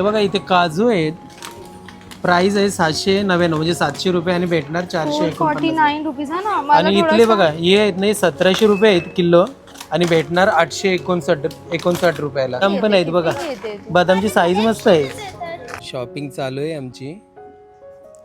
हे बघा इथे काजू आहेत. प्राइस आहे सातशे नव्याण्णव म्हणजे सातशे रुपये आणि भेटणार चारशे फॉर्टी एकोणपन्नास. नाईन रुपीज हा ना? मला आणि इथले थोडंसं- बघा हे आहेत नाही सतराशे रुपये आहेत किलो आणि भेटणार आठशे एकोणसाठ एकोणसाठ रुपयाला. बदाम पण आहेत बघा. येते बदामची साईज मस्त आहे. शॉपिंग चालू आहे आमची.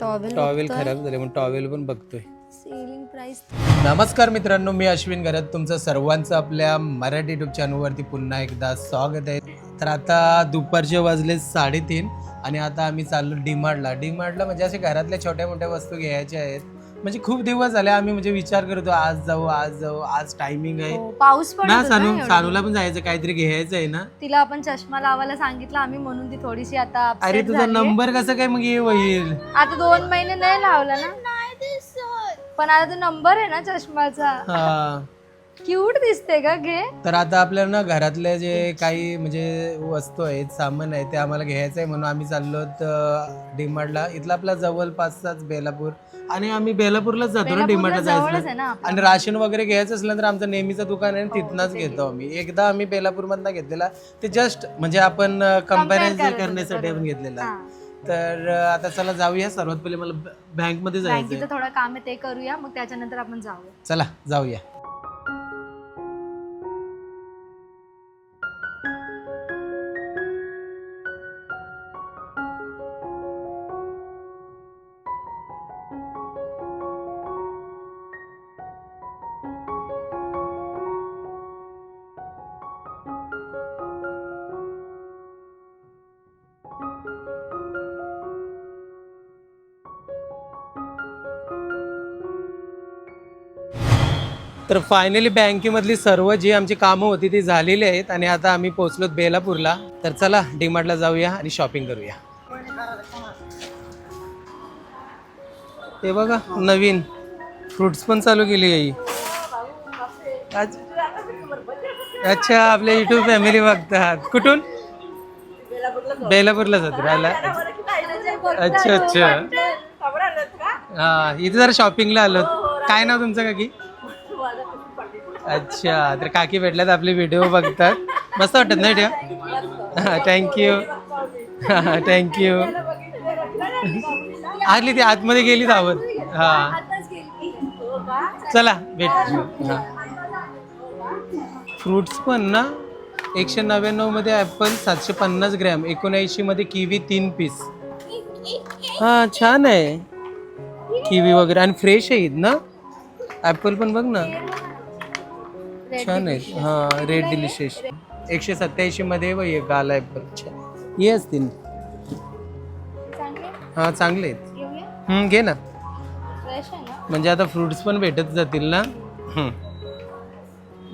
टॉवेल टॉवेल खराब झाले म्हणून टॉवेल पण बघतोय. Selling price. नमस्कार मित्रांनो मी अश्विन घरात तुमचं सर्वांचं आपल्या मराठी युट्यूब चॅनलवरती पुन्हा एकदा स्वागत आहे. तर आता दुपारचे वाजले साडेतीन आणि आता आम्ही चाललो डीमार्टला. डीमार्टला म्हणजे असे घरातल्या छोट्या मोठ्या वस्तू घ्यायच्या आहेत. म्हणजे खूप दिवस झाले आम्ही म्हणजे विचार करतो आज जाऊ आज जाऊ आज टायमिंग आहे. हो, पाऊस पडत ना होता सानू एवढा. सानूला पण जायचं काहीतरी घ्यायचं आहे ना? तिला आपण चष्मा लावायला सांगितलं आम्ही म्हणून ती थोडीशी आता upset अरे तुझा झालीये. नंबर कसं काय मग ये होईल आता दोन महिने नाही लावला ना? पण आता तो नंबर आहे ना चष्माचा. हा. क्यूट दिसते का घे. तर आता आपल्याला ना घरातले जे काही म्हणजे वस्तू आहेत सामान आहे ते आम्हाला घ्यायचं आहे म्हणून आम्ही चाललो डीमार्टला इथला आपला जवळपासचाच बेलापूर. आणि आम्ही बेलापूरलाच जातो ना डीमार्टला जवळच जायचं. आहे ना आपलं. आणि राशन वगैरे घ्यायचं असलं तर आमचं नेहमीचं दुकान आहे ना, तिथनंच घेतो आम्ही. एकदा आम्ही बेलापूरमधनं घेतलेला. ते जस्ट म्हणजे आपण करत होतो, करण्यासाठी आपण घेतलेला. हा. तर आता चला जाऊया सर्वात पहिले मला बँकमध्ये जायचं बँकेचं थोडं काम आहे ते करूया मग त्याच्यानंतर आपण जाऊ चला जाऊया. तर फायनली बँकेमधली सर्व जी आमची कामं होती ती झालेली आहेत आणि आता आम्ही पोहोचलो बेलापूरला. तर चला डीमार्टला जाऊया आणि शॉपिंग करूया. ते बघा नवीन. फ्रुट्स पण चालू केली आहे. आज- अच्छा आपल्या युट्यूब फॅमिली बघतात. कुठून? बेलापूरला जातो राहिला अच्छा अच्छा. हा इथे जरा शॉपिंगला आलो. काय नाव तुमचं काकी? अच्छा तर काकी भेटल्यात आपले व्हिडिओ बघतात. मस्त वाटत नाही ठेव? थँक्यू थँक्यू आली ती आतमध्ये गेली धावत हा. चला भेट. फ्रुट्स पण ना एकशे नव्याण्णवमध्ये ॲपल सातशे पन्नास ग्रॅम एकोणऐंशी मध्ये किवी तीन पीस हा छान आहे. किवी वगैरे आणि फ्रेश आहेत ना? ॲपल पण बघ ना. छान आहेत हा रेड डिलिशियस एकशे सत्याऐंशी मध्ये बघ हे गाल ॲपल छान. हे असतील हा चांगले आहेत. घे ना. आहे म्हणजे आता फ्रुट्स पण भेटत जातील ना?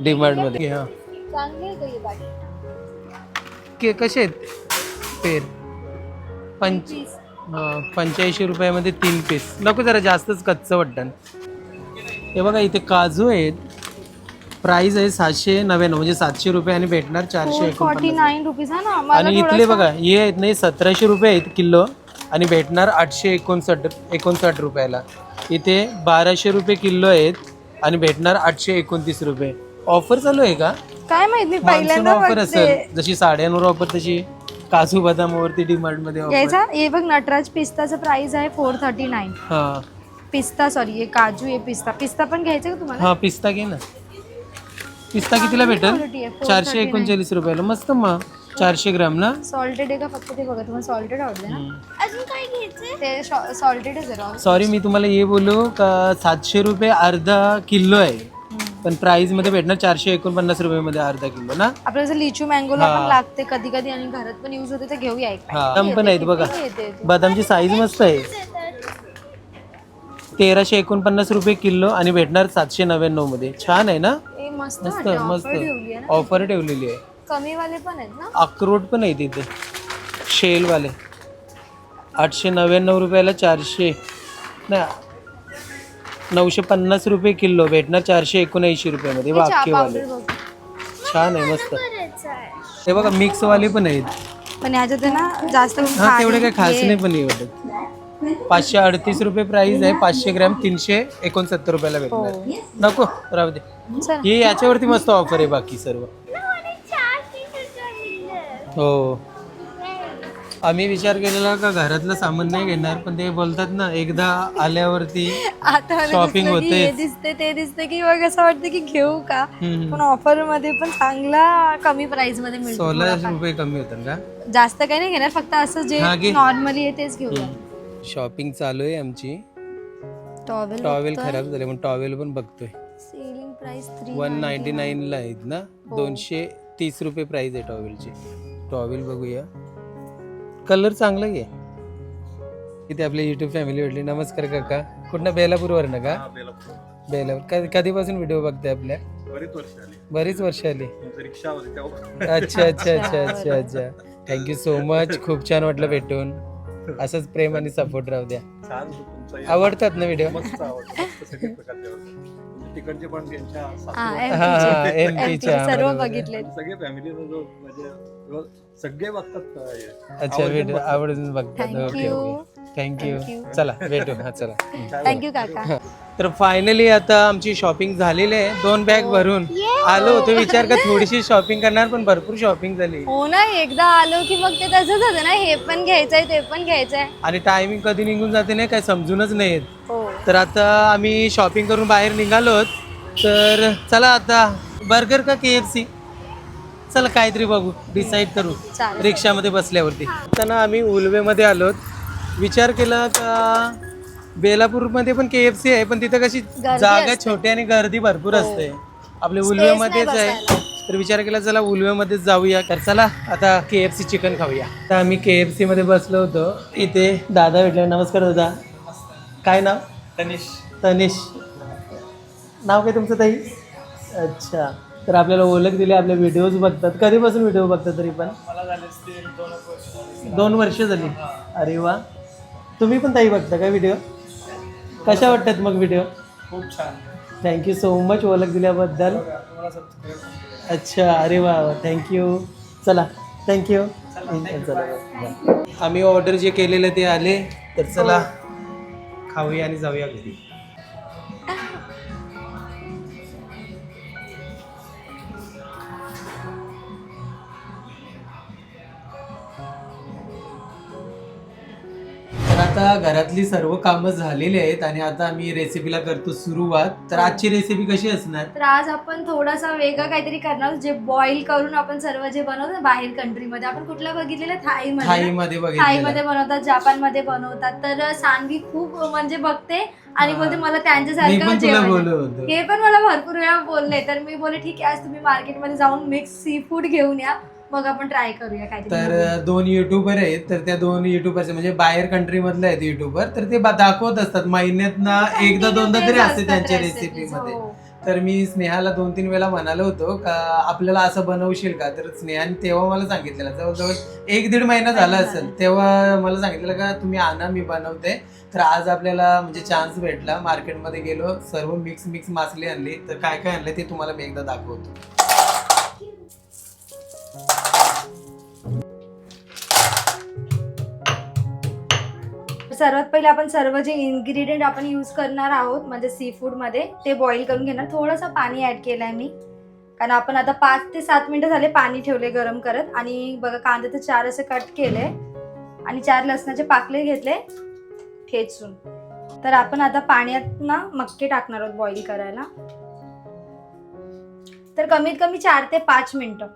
डिमार्टमध्ये. हा. आहे का कसे आहेत? पेर. पंच हा, पंच्याऐंशी रुपयामध्ये तीन पीस नको जरा जास्तच कच्चं वाटतं. हे बघा इथे काजू आहेत. प्राइस आहे सातशे नव्याण्णव म्हणजे सातशे रुपये आणि भेटणार चारशे फॉर्टी एकोणपन्नास. नाईन रुपीज हा ना? आणि इथले बघा हे आहेत नाही सतराशे रुपये आहेत किलो आणि भेटणार आठशे एकोणसाठ एकोणसाठ रुपयाला. इथे बाराशे रुपये किलो आहेत आणि भेटणार आठशे एकोणतीस रुपये. ऑफर चालू आहे का? काय माहीत मी मान्सून पहिल्यांदा ऑफर बघते. असेल. जशी साड्यांवर ऑफर तशी काजू बदामावरती डिमार्टमध्ये ऑफर यायचा? हे बघ नटराज पिस्ताचं प्राइस आहे फोर थर्टी नाईन हा. पिस्ता सॉरी हे काजू आहे पिस्ता. पिस्ता पण घ्यायचं का तुम्हाला? हा पिस्ता घे ना. पिस्ता कितीला भेटेल? 439. चारशे एकोणचाळीस रुपयाला. मस्त मग. चारशे ग्राम ना? सॉल्टेड आहे का फक्त ते बघा तुम्हाला सॉल्टेड आवडले ना? अजून काय ते सॉल्टेड आहे सॉरी मी तुम्हाला हे बोलू का? सातशे रुपये अर्धा किलो आहे. पण प्राइसमध्ये भेटणार चारशे एकोणपन्नास रुपये मध्ये अर्धा किलो ना? आपल्याला जर लिचू मँगोला हा. पण लागते कधी कधी आणि घरात पण युज होते तर घेऊया एक pack. बदाम पण आहेत बघा? बदामची साईज मस्त आहे. तेराशे एकोणपन्नास रुपये किलो आणि भेटणार सातशे नव्याण्णवमध्ये छान आहे ना? मस्त मस्त वाटतं, मस्त. offer ठेवली आहे ना? ऑफर ठेवलेली आहे. कमी वाले पण आहेत ना? अक्रोड पण आहे तिथे. शेलवाले. आठशे नव्याण्णव रुपयाला चारशे. नाही नऊशे पन्नास रुपये किलो भेटणार चारशे एकोणऐंशी रुपयामध्ये. चहा पावडर बघ. छान आहे मस्त. हे बघा मिक्सवाले पण आहेत. पण याच्यात आहे ना जास्त हा तेवढे काही खास हे- नाही पण नाही वाटत पाचशे अडतीस रुपये प्राइस आहे पाचशे ग्रॅम तीनशे एकोणसत्तर रुपयाला भेटणार नको राहू दे. ही याच्यावरती मस्त ऑफर आहे बाकी सर्व हो आम्ही विचार केलेला का घरातलं सामान नाही घेणार पण ते बोलतात ना एकदा आल्यावरती आता मला Shopping दिसलं की होतेच. हे दिसते ते दिसते की मग असं वाटतं की घेऊ का. पण ऑफरमध्ये पण चांगला कमी प्राइसमध्ये मिळतो थोडाफार. रुपये कमी होतात का जास्त काही नाही घेणार फक्त असं जे हा. नॉर्मली आहे तेच घेऊया शॉपिंग चालू आहे आमची. टॉवेल टॉवेल खराब झाले पण टॉवेल पण बघतोय. Selling price three one ninety नाईनला आहेत ना? हो. दोनशे तीस रुपये प्राइस आहे टॉवेलची टॉवेल बघूया. कलर चांगला आहे. इथे आपली युट्यूब फॅमिली भेटली नमस्कार काका. कुठनं? बेलापूरवर ना का बेलापूर. कधी कधीपासून व्हिडिओ बघते आपल्या? बरीच वर्ष आली बरीच वर्ष आली. तुमचं रिक्षा होती तेव्हा. अच्छा अच्छा अच्छा अच्छा अच्छा. थँक्यू सो मच खूप छान वाटलं भेटून. असंच प्रेम आणि सपोर्ट राहू द्या. छान तुमचं आवडतात ना व्हिडिओ. म्हणजे हा हा, हा, सर्व. बघितले. सगळे फॅमिलीचा जो म्हणजे सगळे बघतात. अच्छा आवडून व्हिडिओ बघतात. आवडून बघतात. Okay thank you. चला भेटू. हा चला. थँक्यू काका. तर फायनली आता आमची शॉपिंग झालेली आहे. दोन बॅग भरून. आलो होतो विचार का थोडीशी शॉपिंग करणार पण भरपूर शॉपिंग झाली. हो ना एकदा आलो की मग ते तसंच होतं ना हे पण घ्यायचंय ते पण घ्यायचंय. आणि टायमिंग कधी निघून जाते नाही काय समजूनच नाही येत. हो. तर आता आम्ही शॉपिंग करून बाहेर निघालोत तर चला आता बर्गर का के एफ सी चला काहीतरी बघू डिसाईड करू. रिक्षामध्ये बसल्यावरती. आता ना आम्ही उलवेमध्ये आलोत विचार केला का बेलापूरमध्ये पण के एफ सी आहे पण तिथं कशी जागा असते. छोटी आणि गर्दी भरपूर हो. असते. आपल्या उलवेमध्येच नाही आहे. तर विचार केला चला उलवेमध्येच जाऊया. तर चला आता के एफ सी चिकन खाऊया. तर आम्ही के एफ सी मध्ये बसलो होतो. इथे दादा भेटले. नमस्कार दादा. काय नाव? तनिष. तनिष. नाव काय तुमचं ताई? अच्छा. तर आपल्याला ओळख दिली आपले व्हिडिओज बघतात. कधीपासून व्हिडिओ बघतात तरी पण? मला झाले दोन वर्ष. दोन वर्ष झाली. अरे वा. तुम्ही पण ताई बघता का व्हिडिओ कशा वाटतात मग व्हिडिओ खूप छान. थँक्यू सो मच ओळख दिल्याबद्दल. तुम्हाला सबस्क्राईब अच्छा अरे वा थँक्यू चला थँक्यू चला आम्ही ऑर्डर जे केलेलं ते आले तर चला खाऊया आणि जाऊया घरी. आता घरातली सर्व कामं झालेली आहेत आणि आता आम्ही रेसिपीला करतो सुरुवात. तर आजची रेसिपी कशी असणार? तर आज आपण थोडासा वेगळं काहीतरी करणार जे बॉईल करून आपण सर्व जे बनवतो ना बाहेर कंट्रीमध्ये आपण कुठलं बघितलेलं? थाई मध्ये थाईमध्ये थाई मध्ये बनवतात जपानमध्ये बनवतात. तर सानवी खूप म्हणजे बघते आणि हा. बोलते मला मी त्यांच्यासारखं पण तुला जेवण बोललो होतो. हे पण मला भरपूर वेळा बोलले. तर मी बोलले ठीक आहे आज तुम्ही मार्केटमध्ये जाऊन मिक्स सी फूड घेऊन या. मग आपण ट्राय करूया नवीन. तर दोन युट्यूबर आहेत तर त्या दोन युट्यूबरचे म्हणजे बाहेर कंट्री मधले आहेत युट्यूबर तर ते दाखवत असतात. महिन्यात ना एकदा Continue दोनदा तरी असते त्यांच्या रेसिपीमध्ये हो. तर मी स्नेहाला दोन तीन वेळा म्हणालो होतो का आपल्याला असं बनवशील का? तर स्नेहाने तेव्हा मला सांगितलेलं. जवळजवळ एक दीड महिना झाला असेल तेव्हा मला सांगितलेलं का तुम्ही आणा मी बनवते. तर आज आपल्याला म्हणजे चान्स भेटला. मार्केटमध्ये गेलो सर्व मिक्स मिक्स मासली आणली. तर काय काय आणले ते तुम्हाला मी एकदा दाखवतो. सर्वात पहिले आपण सर्व जे इन्ग्रेडियंट आपण यूज करणार आहोत म्हणजे सी फूडमध्ये ते बॉईल करून घेणार. थोडंसं पाणी ऍड आहे मी. कारण आपण आता पाच ते सात मिनटं झाले पाणी ठेवले गरम करत. आणि बघा कांदे तर चार असे कट केले. आणि चार लसणाचे पाकले घेतले ठेचून. तर आपण आता पाण्यात ना मक्के टाकणार आहोत बॉईल करायला. तर कमीत कमी चार ते पाच मिनटं.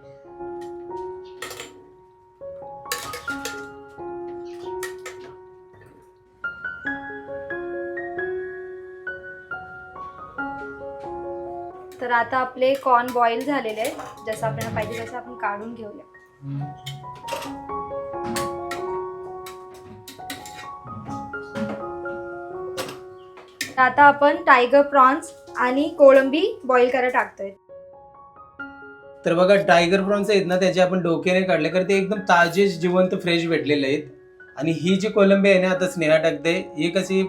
तर आता आपले कॉर्न बॉईल झालेले आहेत. जसं आपल्याला पाहिजे तसं आपण काढून घेऊया. तर आता आपण टायगर प्रॉन्स आणि कोळंबी बॉईल करायला टाकतोय. तर बघा टायगर प्रॉन्स आहेत ना त्याचे आपण डोक्याने काढले कारण ते एकदम ताजे जिवंत फ्रेश भेटलेले आहेत. आणि ही जी कोलंबी आहे ना आता स्नेहा टाकते. ही कशी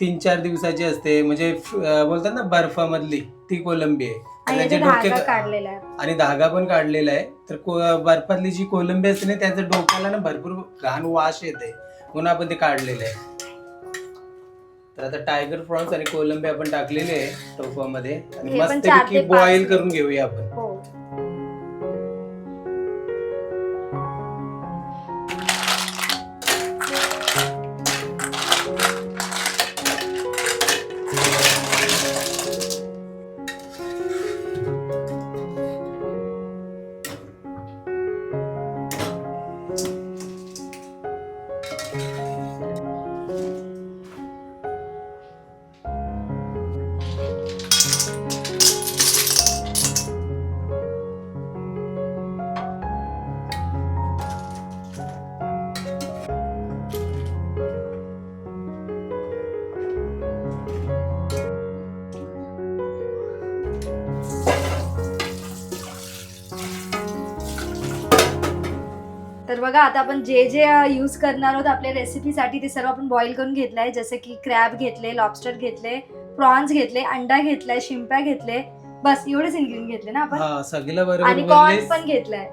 तीन चार दिवसाची असते. म्हणजे फ- बोलतात ना बर्फामधली ती कोलंबी आहे. आणि त्याचे धागा काढलेला आहे. आणि धागा पण काढलेला आहे. तर को- बर्फातली जी कोलंबी असते ना त्याच्या डोक्याला ना भरपूर घाण वास येते. म्हणून आपण ते काढलेलं आहे. तर आता टायगर प्रॉन्स आणि कोलंबी आपण टाकलेले आहे टोफामध्ये आणि हे पण मस्त चार ते पाच बॉईल. करून घेऊया आपण. बघा आता आपण जे जे यूज करणार आहोत आपल्या रेसिपीसाठी ते सर्व आपण बॉईल करून घेतलंय. जसं की क्रॅब घेतले लॉबस्टर घेतले प्रॉन्स घेतले अंडा घेतलाय शिंप्या घेतले. बस एवढेच इन्ग्रेडियंट घेतले ना आपण? हा सगळं बरोबर आणि कॉर्न पण घेतलाय.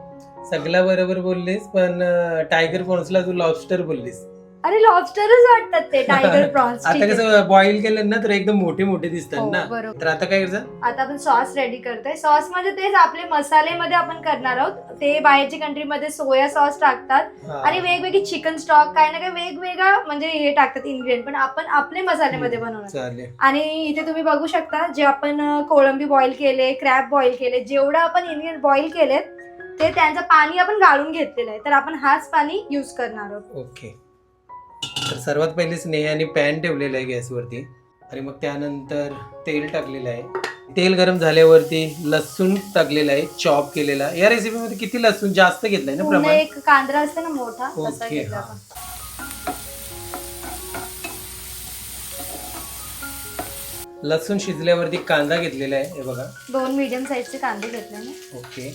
सगळं बरोबर बोललीस पण टायगर प्रॉन्सला तू लॉबस्टर बोललीस. अरे लॉबस्टरच वाटतात ते टायगर प्रॉन्स आता कसं बॉईल केलं ना तर एकदम मोठे मोठे दिसतात हो, ना. बरोबर. तर आता काय करायचं आता आपण सॉस रेडी करतोय. सॉस म्हणजे तेच आपले मसालेमध्ये आपण करणार आहोत. ते बाहेरच्या कंट्रीमध्ये सोया सॉस टाकतात. हा. आणि वेगवेगळी चिकन स्टॉक काही ना काही वेगवेगळा म्हणजे हे टाकतात इन्ग्रेडियंट पण आपण आपले मसाल्यामध्ये बनवणार चालेल. आणि इथे तुम्ही बघू शकता जे आपण अं, कोळंबी बॉईल केले क्रॅब बॉईल केले जेवढं आपण इन्ग्रेडियंट बॉईल केलेत ते त्यांचं पाणी आपण गाळून घेतलेलं आहे. तर आपण हाच पाणी यूज करणार आहोत. ओके तर सर्वात पहिले स्नेहाने पॅन ठेवलेलं आहे गॅसवरती आणि मग त्यानंतर तेल टाकलेलं आहे. तेल गरम झाल्यावरती लसूण टाकलेलं आहे चॉप केलेला या रेसिपीमध्ये किती लसूण जास्त घेतलंय ना पूर्ण प्रमाण? एक कांदा असते ना मोठा तसा ओके, घेतला हा. लसूण शिजल्यावरती कांदा घेतलेला आहे हे बघा. दोन मीडियम साईजचे कांदे घेतले ओके.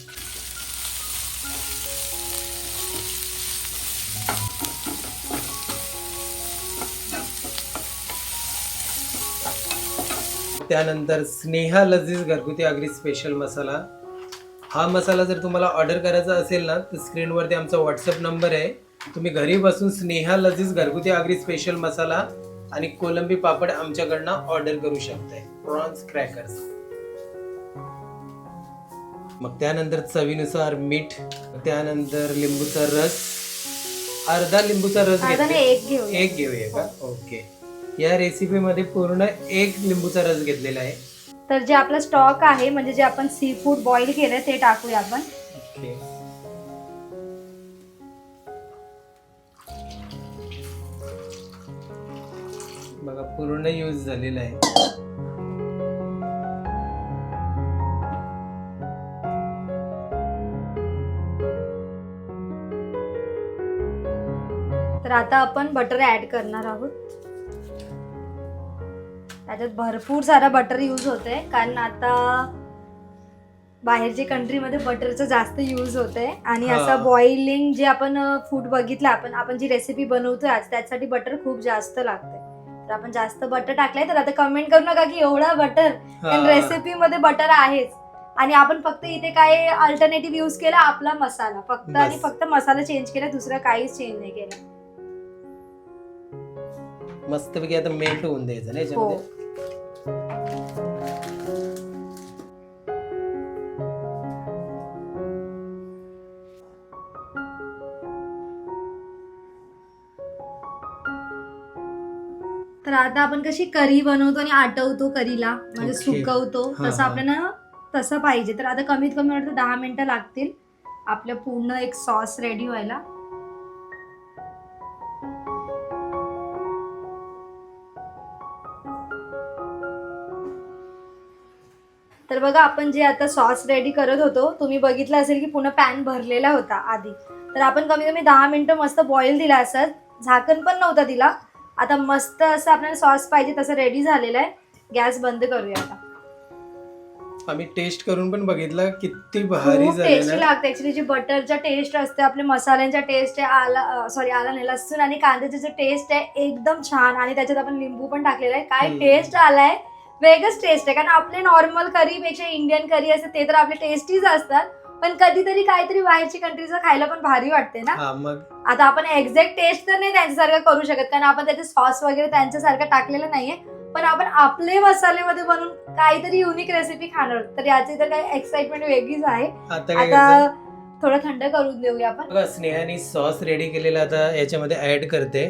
त्यानंतर स्नेहा लजीज घरगुती आगरी स्पेशल मसाला. हा मसाला जर तुम्हाला ऑर्डर करायचा असेल ना तर स्क्रीनवरती आमचा व्हॉट्सअप नंबर आहे. तुम्ही घरी बसून स्नेहा लजीज घरगुती आगरी स्पेशल मसाला आणि कोलंबी पापड आमच्याकडनं ऑर्डर करू शकताय. प्रॉन्स क्रॅकर्स मग त्यानंतर चवीनुसार मीठ त्यानंतर लिंबूचा रस. अर्धा लिंबूचा रस घेतला. एक घेऊया. एक घेऊया का? ओके. या रेसिपी मध्ये पूर्ण एक लिंबूचा रस घेतलेला आहे. तर जे आपला स्टॉक आहे म्हणजे जे आपण सी फूड बॉईल केलंय ते टाकूया आपण. ओके. बघा पूर्ण यूज झालेला आहे. तर आता आपण बटर ऍड करणार आहोत. त्याच्यात भरपूर सारा बटर यूज होतोय. कारण आता बाहेरच्या कंट्रीमध्ये बटरचं जास्त यूज होतंय. आणि हा. असं बॉइलिंग जे आपण फूड बघितलं आपण आपण जी रेसिपी बनवतोय आज त्यासाठी बटर खूप जास्त लागतंय. तर आपण जास्त बटर टाकलंय तर आता कमेंट करू नका की एवढा बटर कारण. रेसिपी मध्ये बटर आहेच. आणि आपण फक्त इथे काय अल्टरनेटिव्ह यूज केला? आपला मसाला. फक्त आणि बस. फक्त मसाला चेंज केला दुसरं काहीच चेंज नाही केलं. मस्तपैकी आता मेल्ट होऊन द्यायचं ना हो. याच्यामध्ये आता आपण कशी करी बनवतो आणि आटवतो करीला म्हणजे. सुकवतो हा, तसं हा. आपल्याला तसं पाहिजे. तर आता कमीत कमी वाटतं दहा मिनिटं लागतील. आपलं पूर्ण एक सॉस रेडी व्हायला. तर बघा आपण जे आता सॉस रेडी करत होतो तुम्ही बघितलं असेल की पूर्ण पॅन भरलेला होता आधी. तर आपण कमी कमी दहा मिनिटं मस्त बॉईल दिला असत झाकण पण नव्हता दिला. आता मस्त असं आपल्याला सॉस पाहिजे तसं रेडी झालेलं आहे. गॅस बंद करूया आता. आम्ही टेस्ट करून पण बघितलं किती भारी खूप टेस्टी लागते. ऍक्च्युली जी बटरचा टेस्ट असते आपल्या मसाल्यांचा टेस्ट आहे आला सॉरी आला नाही लसूण आणि कांद्याचे जे टेस्ट आहे एकदम छान. आणि त्याच्यात आपण लिंबू पण टाकलेला आहे. काय हम्म. टेस्ट आलाय? वेगळंच टेस्ट आहे. कारण आपले नॉर्मल करीपेक्षा इंडियन करी असते ते तर आपले टेस्टीच असतात. पण कधीतरी काहीतरी बाहेरची कंट्रीचं खायला पण भारी वाटते ना. हा मग? आता आपण एक्झॅक्ट टेस्ट तर नाही त्यांच्यासारखं करू शकत कारण आपण त्याचे सॉस वगैरे त्यांच्यासारखं टाकलेलं नाहीये. पण आपण आपले मसाल्यामध्ये बनवून काहीतरी युनिक रेसिपी खाणार आहोत. तर याची तर काही एक्साइटमेंट वेगळीच आहे. आता काय आता करायचं थोडं थंड करून देऊया आपण. बघा स्नेहाने सॉस रेडी केलेला आता याच्यामध्ये ऍड करते.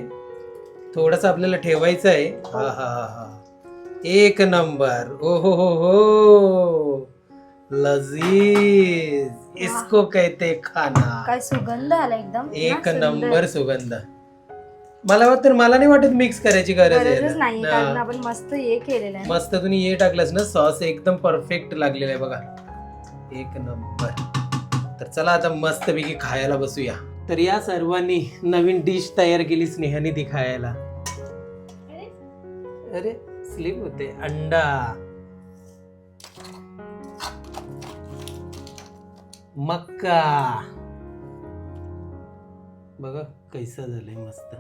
थोडस आपल्याला ठेवायचं आहे. हा हा हा हा. एक नंबर. ओ हो हो हो. लजीज. इसको कहते खाना. काय सुगंध आला एकदम. एक ना, सुंदर. नंबर सुगंध. मला वाटतं मला नाही वाटत मिक्स करायची गरज गरजच आहे नाही ना. कारण आपण मस्त हे केलेलं आहे. मस्त तुम्ही हे टाकलंस ना सॉस एकदम परफेक्ट लागलेला आहे बघा. एक नंबर. तर चला आता मस्त पैकी खायला बसूया. तर या सर्वांनी नवीन डिश तयार केली स्नेहाने ती खायला. अरे. स्लिप होते. अंडा. मक्का. बघा कैसा झालंय मस्त.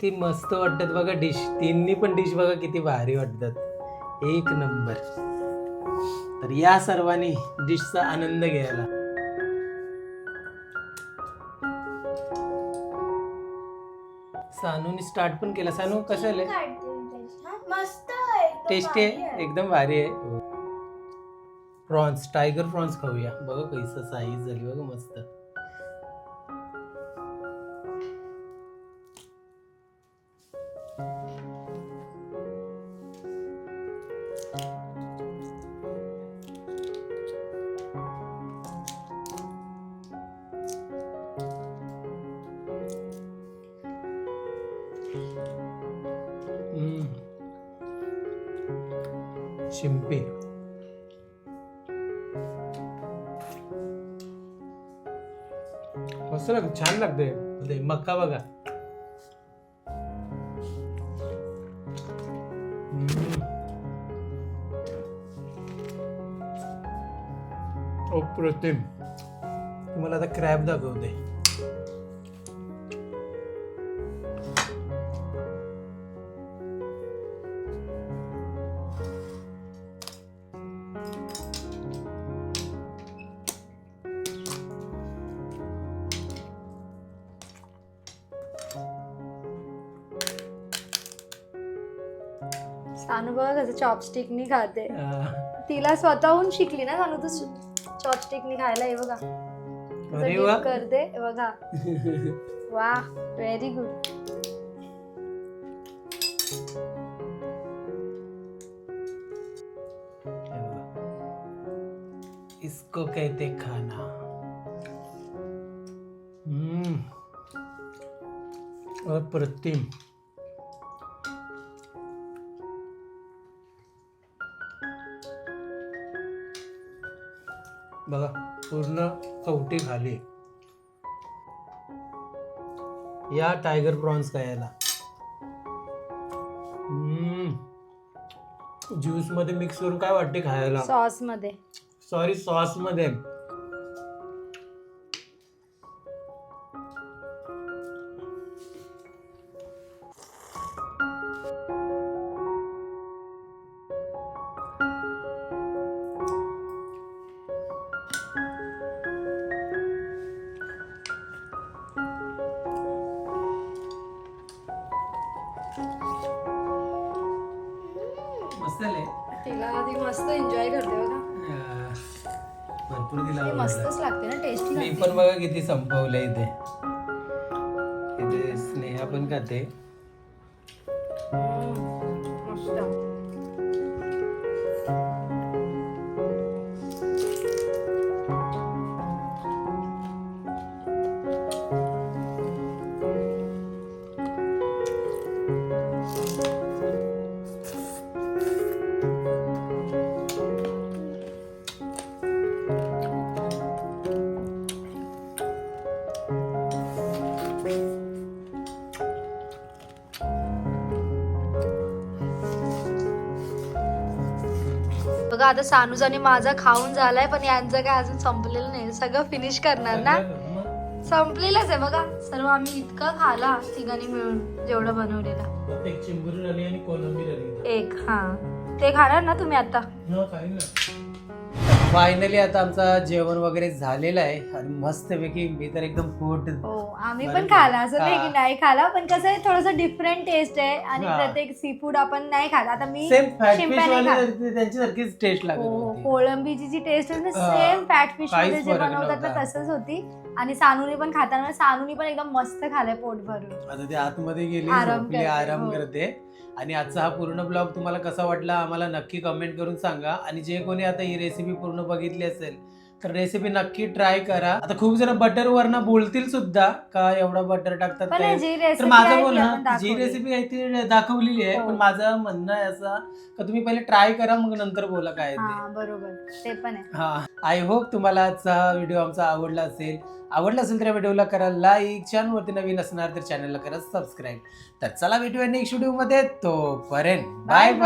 किती मस्त वाटतात बघा डिश. तिन्ही पण डिश बघा किती भारी वाटतात. एक नंबर. तर या सर्वांनी डिशचा आनंद घ्यायला. सानूने स्टार्ट पण केला. सानू आलंय मस्त टेस्टी आहे? एकदम भारी आहे. प्रॉन्स टायगर प्रॉन्स खाऊया. बघा कैसा साईज झाली बघा मस्त. शिंपी. मस्त लाग छान लागते मक्का बघा. अप्रतिम. तुम्हाला आता क्रॅब दाखवते. सानू बघ कसं चॉपस्टिकनी खाते. तिला स्वतःहून शिकली ना सानू तू चॉपस्टिकनी खायला हे बघा. dip करते हे बघा. वा व्हेरी गुड. इसको कहते खाना। हम्म अप्रतिम बघा पूर्ण कवटी खाली. या टायगर प्रॉन्स खायला ज्यूसमध्ये मिक्स करून काय वाटते खायला? सॉसमध्ये. सॉरी सॉसमध्ये. मस्त आले तिला मस्त एन्जॉय करते बघा. भरपूर तिला ती आवडलं. मस्तच लागते ना टेस्टी मी पण बघा किती संपवलंय इथे. इथे स्नेहा पण खाते. मस्त. बघा आता सानूज आणि माझा खाऊन झालाय पण यांचं काय अजून संपलेलं नाही. सगळं फिनिश करणार ना? संपलेलंच आहे बघा. सर्व आम्ही इतकं खाला तिघांनी मिळून जेवढं बनवलेलं. एक हा. ते खाणार ना तुम्ही आता? हा, फायनली आता आमचा जेवण वगैरे झालेलं आहे आणि मस्तपैकी मी तर एकदम पोट हो आम्ही पण? खाला असं नाही हा. की नाही खाला पण कसं आहे थोडंसं डिफरंट टेस्ट आहे आणि हा. प्रत्येक सी फूड आपण नाही खाला आता मी सेम. त्यांची सारखीच टेस्ट लागत हो, होती कोळंबीची जी टेस्ट आहे ना हा. सेम फॅट फिश काहीच मध्ये जे फरक बनवतात ना नव्हता. तसंच होती आणि सानूने पण खाताना सानूनी पण एकदम मस्त खाल्लंय पोट भरून आता ते आतमध्ये गेली आराम झोपली करते, आराम हो. करते आणि आजचा हा पूर्ण ब्लॉग तुम्हाला कसा वाटला आम्हाला नक्की कमेंट करून सांगा. आणि जे कोणी आता ही रेसिपी पूर्ण बघितली असेल तर रेसिपी नक्की ट्राय करा. आता खूप जण बटर वरनं बोलतील सुद्धा का एवढा बटर टाकतात पण काय जी तर रेसिपी माझं आहे बोल ती आपण ना जी दाखवली. रेसिपी आहे ती दाखवलेली आहे. हो. पण माझं म्हणणं आहे असं का तुम्ही पहिले ट्राय करा मग नंतर बोला काय ते. हा बरोबर. ते पण आहे. हा. आय होप तुम्हाला आजचा व्हिडिओ आमचा आवडला असेल. आवडला असेल तर या व्हिडिओला करा लाईक चॅनलवरती नवीन असणार तर चॅनलला करा सबस्क्राईब तर चला भेटूया नेक्स्ट व्हिडिओमध्ये तोपर्यंत. Bye bye